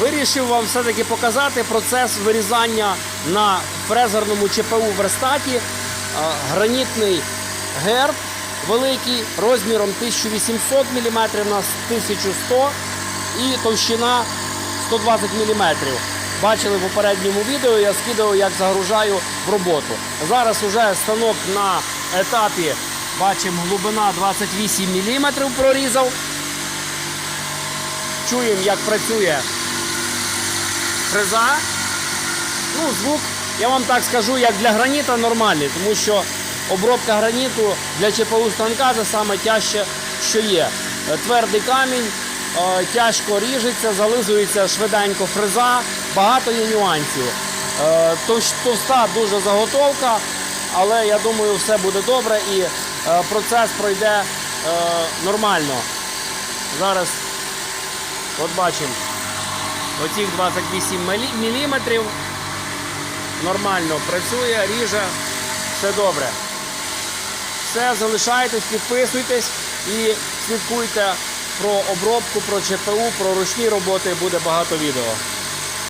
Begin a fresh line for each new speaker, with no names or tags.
Вирішив вам все-таки показати процес вирізання на фрезерному ЧПУ Верстаті. Гранітний герб великий розміром 1800 мм на 1100 і товщина 120 мм. Бачили в попередньому відео, я скидав, як загружаю в роботу. Зараз уже станок на етапі, бачимо, глибина 28 мм прорізав. Чуємо, як працює фреза. Ну, звук, я вам так скажу, як для граніта нормальний, тому що обробка граніту для ЧПУ станка це саме тяжче, що є. Твердий камінь, е, тяжко ріжеться, зализується швиденько фреза, багато є нюансів. Е, Товста дуже заготовка, але я думаю, все буде добре і е, процес пройде нормально. Зараз, от бачимо, оцих 28 мм нормально працює, ріже, все добре. Все, залишайтесь, підписуйтесь і слідкуйте про обробку, про ЧПУ, про ручні роботи буде багато відео.